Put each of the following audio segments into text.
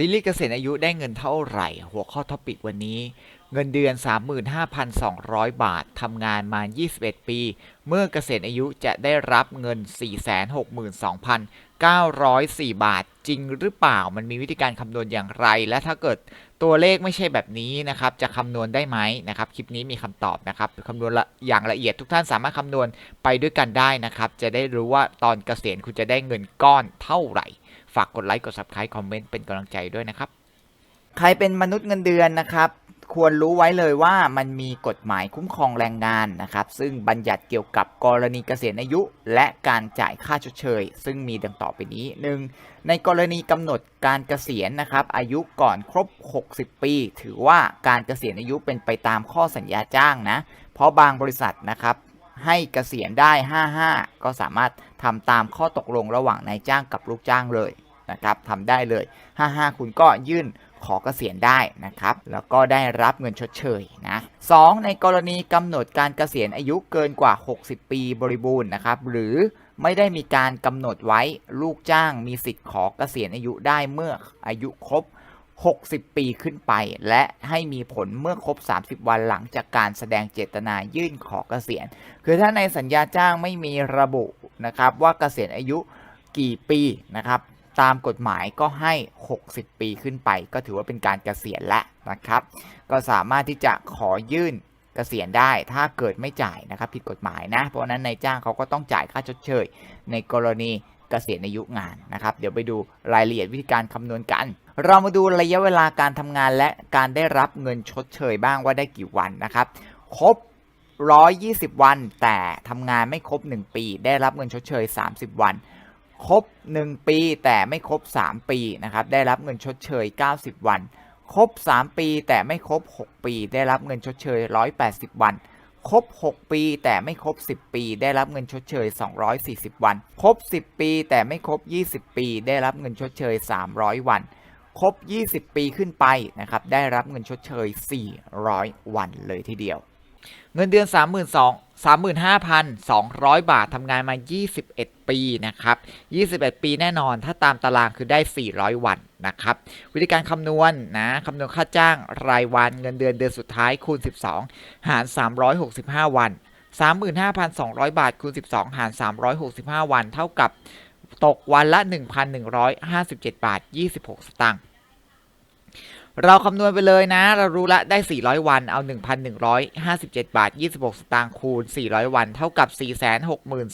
ซีรีส์เกษียณอายุได้เงินเท่าไหร่ หัวข้อท็อปิกวันนี้ เงินเดือน 35,200 บาททำงานมา 21 ปี เมื่อเกษียณอายุจะได้รับเงิน 462,904 บาท จริงหรือเปล่ามันมีวิธีการคำนวณอย่างไร และถ้าเกิดตัวเลขไม่ใช่แบบนี้นะครับ จะคำนวณได้ไหมนะครับ คลิปนี้มีคำตอบนะครับคำนวณละอย่างละเอียดทุกท่านสามารถคำนวณไปด้วยกันได้นะครับ จะได้รู้ว่าตอนเกษียณคุณจะได้เงินก้อนเท่าไหร่ ฝากกดไลค์กด subscribe คอมเมนต์เป็นกำลังใจด้วยนะครับ ใครเป็นมนุษย์เงินเดือนนะครับ ควรรู้ไว้เลยว่ามันมีกฎหมายคุ้มครองแรงงานนะครับ ซึ่งบัญญัติเกี่ยวกับกรณีเกษียณอายุ และการจ่ายค่าชดเชย ซึ่งมีดังต่อไปนี้ 1. ในกรณีกำหนดการเกษียณนะครับ อายุก่อนครบ 60 ปี ถือว่าการเกษียณอายุเป็นไปตามข้อสัญญาจ้างนะ เพราะบางบริษัทนะครับ ให้เกษียณได้ 55 ก็สามารถทำตามข้อตกลงระหว่างนายจ้างกับลูกจ้างเลยนะครับทำได้เลย 55 คุณก็ยื่นขอเกษียณได้นะครับ แล้วก็ได้รับเงินชดเชยนะ 2. ในกรณีกำหนดการเกษียณอายุเกินกว่า 60 ปีบริบูรณ์นะครับ หรือไม่ได้มีการกำหนดไว้ลูกจ้างมีสิทธิ์ขอเกษียณอายุได้เมื่ออายุครบ 60 ปีขึ้นไป และให้มีผลเมื่อครบ 30 วันหลังจากการแสดงเจตนายื่นขอเกษียณ คือถ้าในสัญญาจ้างไม่มีระบุนะครับว่าเกษียณอายุกี่ปีนะครับตามกฎหมายก็ให้ 60 ปีขึ้นไป ก็ถือว่าเป็นการเกษียณแล้วนะครับ ก็สามารถที่จะขอยื่นเกษียณได้ ถ้าเกิดไม่จ่ายนะครับผิดกฎหมายนะ เพราะฉะนั้นนายจ้างเขาก็ต้องจ่ายค่าชดเชย ในกรณีเกษียณอายุงานนะครับ เดี๋ยวไปดูรายละเอียดวิธีการคำนวณกัน เรามาดูระยะเวลาการทำงานและการได้รับเงินชดเชยบ้างว่าได้กี่วันนะครับ ครบ 120 วัน แต่ทำงานไม่ครบ 1 ปี ได้รับเงินชดเชย 30 วัน ครบ 1 ปีแต่ไม่ครบ 3 ปีนะครับ ได้รับเงินชดเชย 90 วัน ครบ 3 ปีแต่ไม่ครบ 6 ปี ได้รับเงินชดเชย 180 วันครบ 6 ปีแต่ไม่ครบ 10 ปี ได้รับเงินชดเชย 240 วัน ครบ 10 ปีแต่ไม่ครบ 20 ปี ได้รับเงินชดเชย 300 วัน ครบ 20 ปีขึ้นไปนะครับได้รับเงินชดเชย 400 วันเลยทีเดียว เงินเดือน 32 35,200 บาททำงานมา 21 ปีนะครับ 21 ปีแน่นอน ถ้าตามตารางคือได้ 400 วันนะครับ วิธีการคำนวณนะคำนวณค่าจ้างรายวันเงินเดือนเดือนสุดท้ายคูณ 12 หาร 365 วัน 35,200 บาทคูณ 12 หาร 365 วัน เท่ากับตกวันละ 1,157 บาท 26 สตางค์ เราคำนวณไปเลยนะ เรารู้ละได้ 400 วัน เอา 1,157 บาท 26 สตางค์คูณ 400 วัน เท่ากับ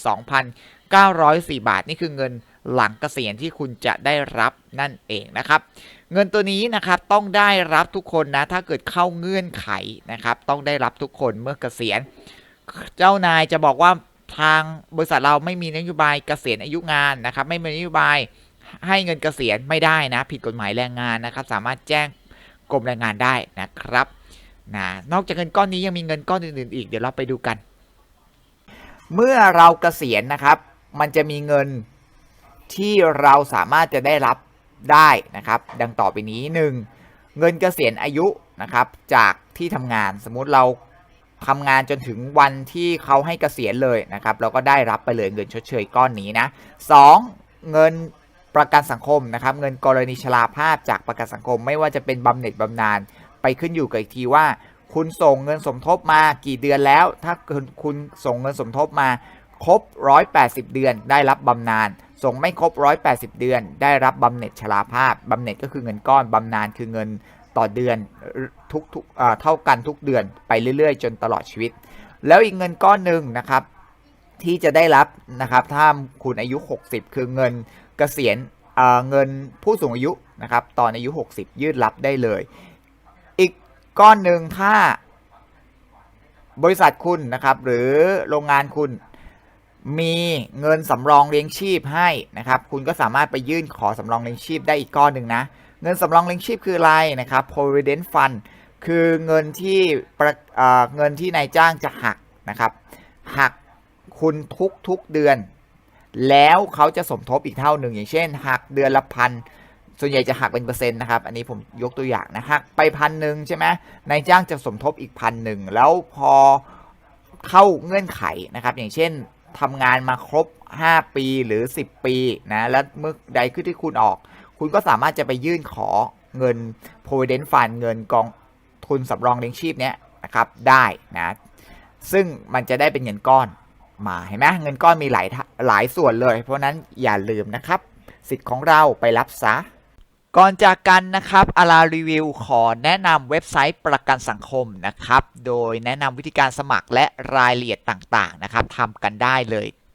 462,904 บาท นี่คือเงินหลังเกษียณที่คุณจะได้รับนั่นเองนะครับ เงินตัวนี้นะครับต้องได้รับทุกคนนะ ถ้าเกิดเข้าเงื่อนไขนะครับ ต้องได้รับทุกคนเมื่อเกษียณ เจ้านายจะบอกว่าทางบริษัทเราไม่มีนโยบายเกษียณอายุงานนะครับ ไม่มีนโยบายให้เงินเกษียณไม่ได้นะ ผิดกฎหมายแรงงานนะครับ สามารถแจ้ง กรมแรงงานได้นะครับนะนอกจากเงินก้อนนี้ยังมีเงินก้อนอื่นๆอีกเดี๋ยวเราไปดูกัน เมื่อเราเกษียณนะครับ มันจะมีเงินที่เราสามารถจะได้รับได้นะครับ ดังต่อไปนี้ 1. เงินเกษียณอายุนะครับ จากที่ทำงานสมมุติเราทำงานจนถึงวันที่เขาให้เกษียณเลยนะครับ เราก็ได้รับไปเลยเงินชดเชยก้อนนี้นะ 2. เงิน ประกันสังคมนะครับเงินกรณีชราภาพจากประกันสังคม ไม่ว่าจะเป็นบำเหน็จบำนาญไปขึ้นอยู่กับอีกทีว่า คุณส่งเงินสมทบมากี่เดือนแล้ว ถ้าคุณส่งเงินสมทบมาครบ 180 เดือนได้รับบำนาญ ส่งไม่ครบ 180 เดือน ได้รับบำเหน็จชราภาพ บำเหน็จก็คือเงินก้อน บำนาญคือเงินต่อเดือนทุกทุกเท่ากันทุกเดือนไปเรื่อยๆ จนตลอดชีวิต แล้วอีกเงินก้อนหนึ่งนะครับที่จะได้รับนะครับถ้าคุณอายุ 60 คือเงิน กษียณเเงินผู้สูงอายุนะครับตอนอายุ 60 ยืดรับได้เลย อีกก้อนหนึ่งถ้าบริษัทคุณนะครับ หรือโรงงานคุณมีเงินสำรองเลี้ยงชีพให้นะครับ คุณก็สามารถไปยื่นขอสำรองเลี้ยงชีพได้อีกก้อนหนึ่งนะ เงินสำรองเลี้ยงชีพคืออะไรนะครับ provident fund คือเงินที่เงินที่นายจ้างจะหักนะครับ หักคุณทุกทุกเดือน แล้วเขาจะสมทบอีกเท่าหนึ่งอย่างเช่นหักเดือนละพันส่วนใหญ่จะหักเป็นเปอร์เซ็นต์นะครับ อันนี้ผมยกตัวอย่างนะหักไปพันหนึ่งใช่ไหมนายจ้างจะสมทบอีกพันหนึ่งแล้วพอเข้าเงื่อนไขนะครับ อย่างเช่นทำงานมาครบ 5 ปีหรือ 10 ปีนะแล้วเมื่อใดขึ้นที่คุณออกคุคุณก็สามารถจะไปยื่นขอเงิน provident fund เงินกองทุนสำรองเลี้ยงชีพเนี้ยนะครับได้นะซึ่งมันจะได้เป็นเงินก้อน มาเห็นไหมเงินก้อนมีหลายหลายส่วนเลย เพราะฉะนั้นอย่าลืมนะครับ สิทธิ์ของเราไปรับซะก่อนจากกันนะครับอารารีวิวขอแนะนำเว็บไซต์ประกันสังคมนะครับ โดยแนะนำวิธีการสมัครและรายละเอียดต่างๆนะครับทำกันได้เลย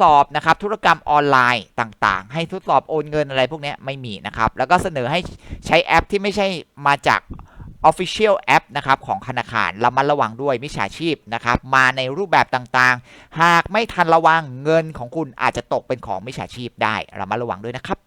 สอบนะครับธุรกรรมออนไลน์ต่างๆ ให้ทดสอบโอนเงินอะไรพวกนี้ไม่มีนะครับ แล้วก็เสนอให้ใช้แอปที่ไม่ใช่มาจาก Official App นะครับของธนาคารระมัดระวังด้วยมิจฉาชีพนะครับมาในรูปแบบต่างๆ หากไม่ทันระวังเงินของคุณอาจจะตกเป็นของมิจฉาชีพได้ระมัดระวังด้วยนะครับ